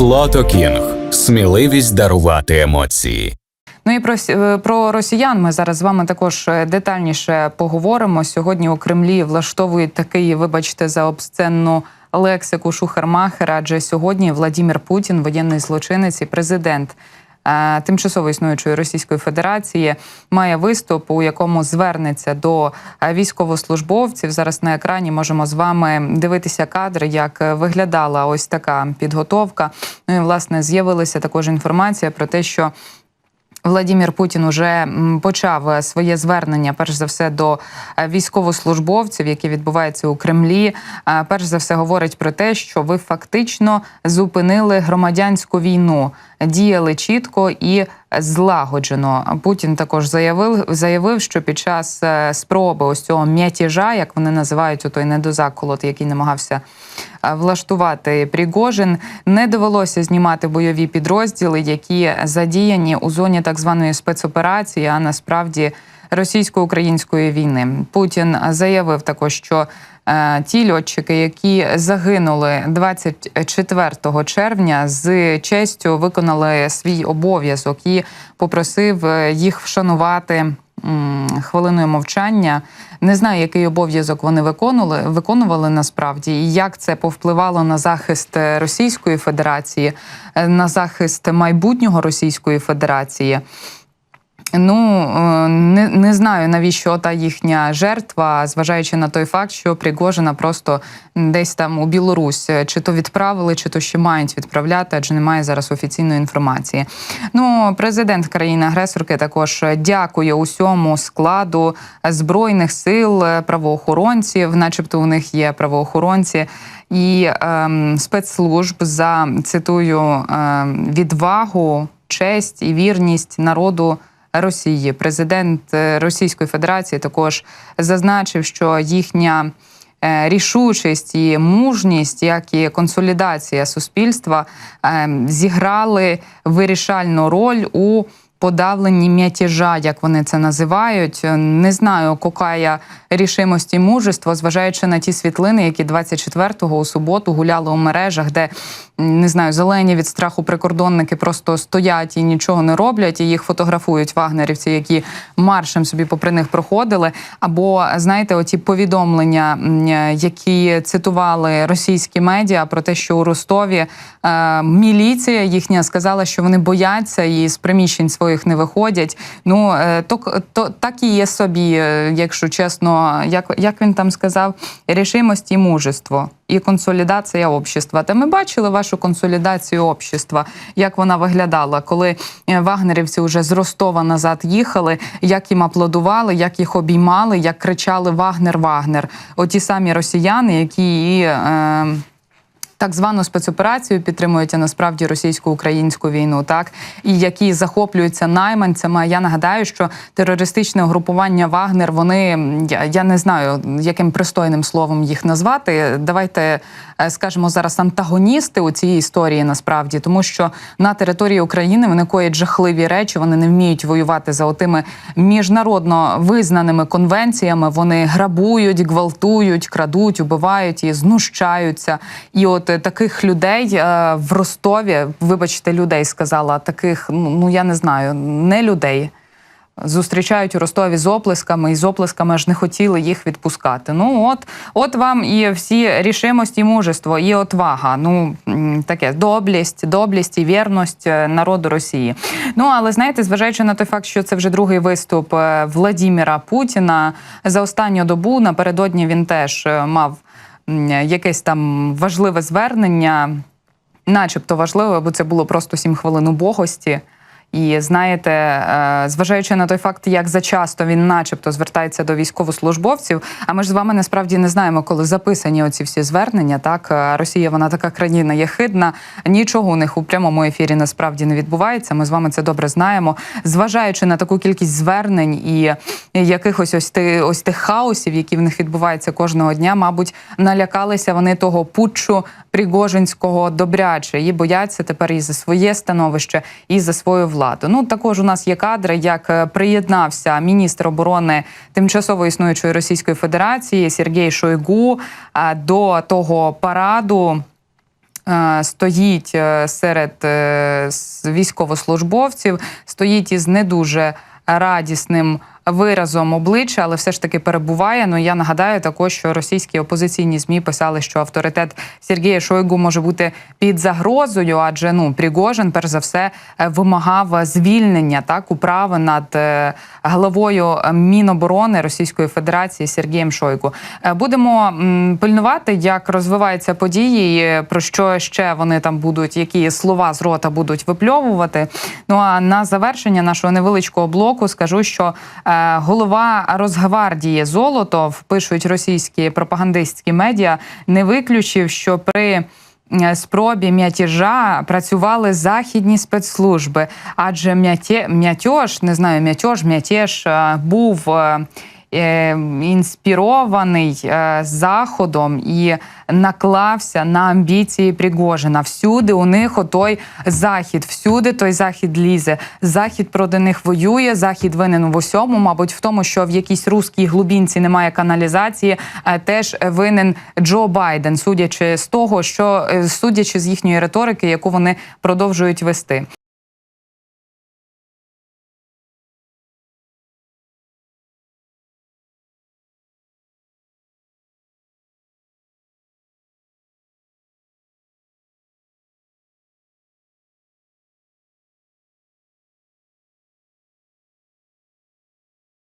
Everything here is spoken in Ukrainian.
Флото Кінг. Сміливість дарувати емоції. Ну і про, е, про росіян ми зараз з вами також е, детальніше поговоримо. Сьогодні у Кремлі влаштовують такий, вибачте, за обсценну лексику Шухермахера, адже сьогодні Владімір Путін, воєнний злочинець і президент. Е, Тимчасово існуючої Російської Федерації має виступ, у якому звернеться до е, військовослужбовців. Зараз на екрані можемо з вами дивитися кадри, як е, виглядала ось така підготовка. Ну і власне з'явилася також інформація про те, що Владімір Путін уже почав е, своє звернення, перш за все, до е, військовослужбовців, які відбуваються у Кремлі. Е, Перш за все говорить про те, що ви фактично зупинили громадянську війну, діяли чітко і злагоджено. Путін також заявив, заявив, що під час е, спроби ось цього м'ятіжа, як вони називають, той недозаколот, який намагався е, влаштувати Пригожин, не довелося знімати бойові підрозділи, які задіяні у зоні так званої спецоперації, а насправді російсько-української війни. Путін заявив також, що ті льотчики, які загинули 24 червня, з честю виконали свій обов'язок і попросив е, їх вшанувати. Хвилиною мовчання не знаю, який обов'язок вони виконували, виконували насправді, і як це повпливало на захист е, Російської Федерації, е, на захист майбутнього Російської Федерації. Ну е, не, не знаю навіщо та їхня жертва, зважаючи на той факт, що Пригожина просто десь там у Білорусь е, чи то відправили, чи то ще мають відправляти, адже немає зараз офіційної інформації. Ну, президент країни-агресорки також дякує усьому складу збройних сил, е, правоохоронців, начебто у них є правоохоронці. І ем, спецслужб за цитую ем, відвагу, честь і вірність народу Росії. Президент е, Російської Федерації також зазначив, що їхня е, рішучість і мужність, як і консолідація суспільства, е, зіграли вирішальну роль у подавленні м'ятіжа, як вони це називають. Не знаю, какая рішимость і мужество, зважаючи на ті світлини, які 24-го у суботу гуляли у мережах, де не знаю, зелені від страху прикордонники просто стоять і нічого не роблять, і їх фотографують вагнерівці, які маршем собі попри них проходили. Або знаєте, оті повідомлення, які цитували російські медіа про те, що у Ростові е, міліція їхня сказала, що вони бояться і з приміщень своїх не виходять. Ну е, то, то так і є собі, е, якщо чесно, як, як він там сказав, рішимость і мужество. І консолідація общества. Та ми бачили вашу консолідацію общества, як вона виглядала, коли е, вагнерівці вже з Ростова назад їхали, як їм аплодували, як їх обіймали, як кричали Вагнер, Вагнер. Оті самі росіяни, які і. Е, так звану спецоперацію підтримують а насправді російсько-українську війну, так і які захоплюються найманцями. Я нагадаю, що терористичне угрупування Вагнер. Вони я, я не знаю, яким пристойним словом їх назвати. Давайте е, скажемо зараз антагоністи у цій історії, насправді, тому що на території України вони коять жахливі речі. Вони не вміють воювати за отими міжнародно визнаними конвенціями. Вони грабують, гвалтують, крадуть, убивають і знущаються. І от е, таких людей е, в Ростові, вибачте, людей сказала, таких, ну ну, я не знаю, не людей. Зустрічають у Ростові з оплесками, і з оплесками аж не хотіли їх відпускати. Ну от, от вам і всі рішимость і мужество, і отвага. Ну таке доблість, доблість і вірність е, народу Росії. Ну але знаєте, зважаючи на той факт, що це вже другий виступ Владіміра Путіна за останню добу. Напередодні він теж мав якесь там важливе звернення, начебто важливе, бо це було просто сім хвилин убогості. І знаєте, е, зважаючи на той факт, як зачасто він, начебто, звертається до військовослужбовців. А ми ж з вами насправді не знаємо, коли записані оці всі звернення. Так Е, Росія, вона така країна єхидна. Нічого у них у прямому ефірі насправді не відбувається. Ми з вами це добре знаємо. Зважаючи на таку кількість звернень і якихось ось ти ось тих хаосів, які в них відбуваються кожного дня, мабуть, налякалися вони того путчу Пригожинського добряче і бояться тепер і за своє становище, і за свою владу. Ну також у нас є кадри, як е, приєднався міністр оборони тимчасово існуючої Російської Федерації Сергій Шойгу е, до того параду. е, стоїть серед військовослужбовців, стоїть із не дуже радісним виразом обличчя, але все ж таки перебуває. Ну я нагадаю також, що російські опозиційні змі писали, що авторитет Сергія Шойгу може бути під загрозою, адже ну Пригожин, перш за все, е, вимагав звільнення так управи над е, главою Міноборони Російської Федерації Сергієм Шойгу. Е, Будемо пильнувати, як розвиваються події, про що ще вони там будуть, які слова з рота будуть випльовувати. Ну а на завершення нашого невеличкого блоку скажу, що е, голова Росгвардії Золотов пишуть російські пропагандистські медіа, не виключив, що при е, спробі м'ятіжа працювали західні спецслужби, адже м'яте, м'ятьож, не знаю, м'ятьож, м'ятеж е, був. Е, Інспірований е, заходом і наклався на амбіції Пригожина. Всюди у них отой захід, всюди той захід лізе. Захід проти них воює. Захід винен в усьому. Мабуть, в тому, що в якійсь руській глубінці немає каналізації. е, Теж винен Джо Байден, судячи з того, що судячи з їхньої риторики, яку вони продовжують вести.